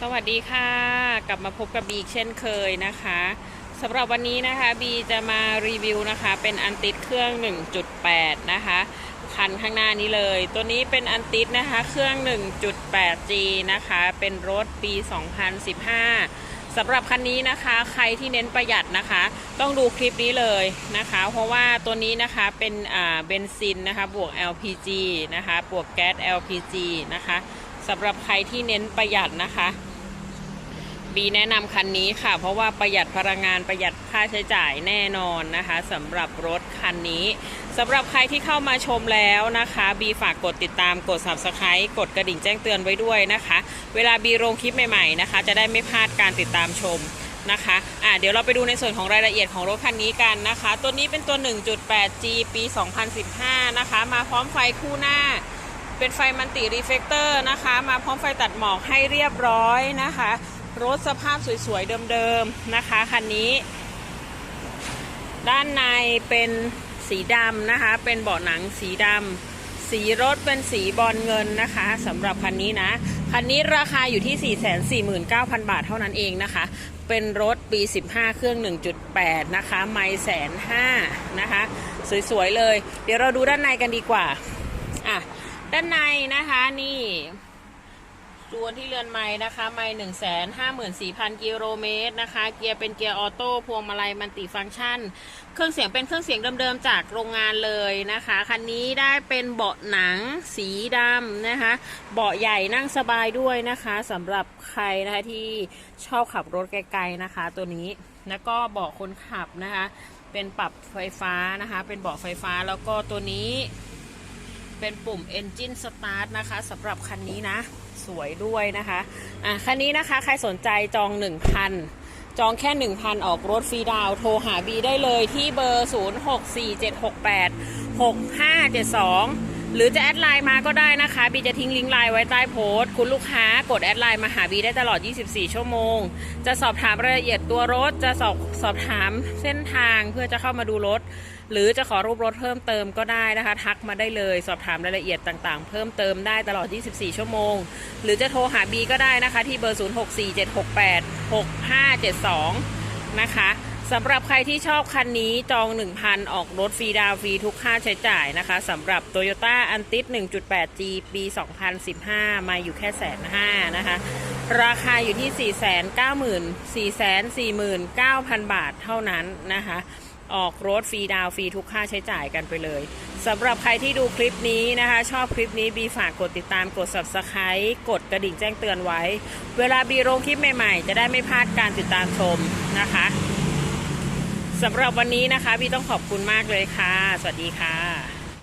สวัสดีค่ะ กลับมาพบกับบีเช่นเคยนะคะสำหรับวันนี้นะคะบีจะมารีวิวนะคะ เป็นอันติดเครื่อง 1.8 นะคะคันข้างหน้านี้เลย ตัวนี้เป็นอันติดนะคะเครื่อง 1.8G นะคะ เป็นรถปี 2015สำหรับคันนี้นะคะใครที่เน้นประหยัดนะคะ ต้องดูคลิปนี้เลยนะคะ เพราะว่าตัวนี้นะคะเป็นเบนซินนะคะบวก LPG นะคะบวกแก๊ส LPG นะคะ สำหรับใครที่เน้นประหยัดนะคะ บีแนะนำคันนี้ค่ะ เพราะว่าประหยัดพลังงานประหยัดค่าใช้จ่ายแน่นอนนะคะสำหรับรถคันนี้สำหรับใครที่เข้ามาชมแล้วนะคะ บีฝากกดติดตามกด subscribe กดกระดิ่งแจ้งเตือนไว้ด้วยนะคะ เวลาบีลงคลิปใหม่ๆนะคะ จะได้ไม่พลาดการติดตามชมนะคะอะเดี๋ยวเราไปดูในส่วนของรายละเอียดของรถคันนี้กันนะคะ ตัวนี้เป็นตัว 1.8G ปี 2015 นะคะ มาพร้อมไฟคู่หน้า เป็นไฟมันติรีเฟกเตอร์นะคะ มาพร้อมไฟตัดหมอกให้เรียบร้อยนะคะ รถสภาพสวยๆ เดิมๆ นะคะคันนี้ ด้านในเป็นสีดำนะคะ เป็นเบาะหนังสีดำสีรถเป็นสีบอลเงินนะคะสำหรับคันนี้นะ คันนี้ราคาอยู่ที่ 449,000 บาทเท่านั้นเองนะคะ เป็นรถปี 15 เครื่อง 1.8 นะคะ ไม่แสนห้านะคะ สวยๆ เลย เดี๋ยวเราดูด้านในกันดีกว่า ด้านในนะคะนี่จวนที่เรือนไม้นะคะไม้หนึ่งแสนห้าหมื่นสี่พันกิโลเมตรนะคะ เกียร์เป็นเกียร์ออโต้พวงมาลัยมันติฟังก์ชัน เครื่องเสียงเป็นเครื่องเสียงเดิมๆจากโรงงานเลยนะคะคันนี้ได้เป็นเบาะหนังสีดำนะคะ เบาะใหญ่นั่งสบายด้วยนะคะสำหรับใครนะคะที่ชอบขับรถไกลๆนะคะ ตัวนี้แล้วก็เบาะคนขับนะคะ เป็นปรับไฟฟ้านะคะ เป็นเบาะไฟฟ้าแล้วก็ตัวนี้ เป็นปุ่ม Engine Start นะคะสำหรับคันนี้นะ สวยด้วยนะคะอะคันนี้นะคะใครสนใจจอง 1,000 จองแค่ 1,000 ออกรถฟรีดาว โทรหาบีได้เลยที่เบอร์ 0647686572 หรือจะแอดไลน์มาก็ได้นะคะ บีจะทิ้งลิงก์ไลน์ไว้ใต้โพสต์ คุณลูกค้ากดแอดไลน์มาหาบีได้ตลอด 24 ชั่วโมง จะสอบถามรายละเอียดตัวรถ จะสอบสอบถามเส้นทางเพื่อจะเข้ามาดูรถ หรือจะขอรูปรถเพิ่มเติมก็ได้นะคะ ทักมาได้เลย สอบถามรายละเอียดต่างๆ เพิ่มเติมได้ตลอด 24 ชั่วโมง หรือจะโทรหาบีก็ได้นะคะที่เบอร์ 0647686572 นะคะ สำหรับใครที่ชอบคันนี้จอง 1,000 ออกรถฟรีดาวฟรีทุกค่าใช้จ่ายนะคะสำหรับ Toyota a n t i s 1.8G ปี 2015 มาอยู่แค่แสนห้านะคะ ราคาอยู่ที่ 490,000 449,000 บาทเท่านั้นนะคะ ออกรถฟรีดาวฟรีทุกค่าใช้จ่ายกันไปเลยสำหรับใครที่ดูคลิปนี้นะคะ ชอบคลิปนี้บีฝากกดติดตามกด subscribe กดกระดิ่งแจ้งเตือนไว้ เวลาบีลงคลิปใหม่ๆ จะได้ไม่พลาดการติดตามชมนะคะ สำหรับวันนี้นะคะ พี่ต้องขอบคุณมากเลยค่ะ สวัสดีค่ะ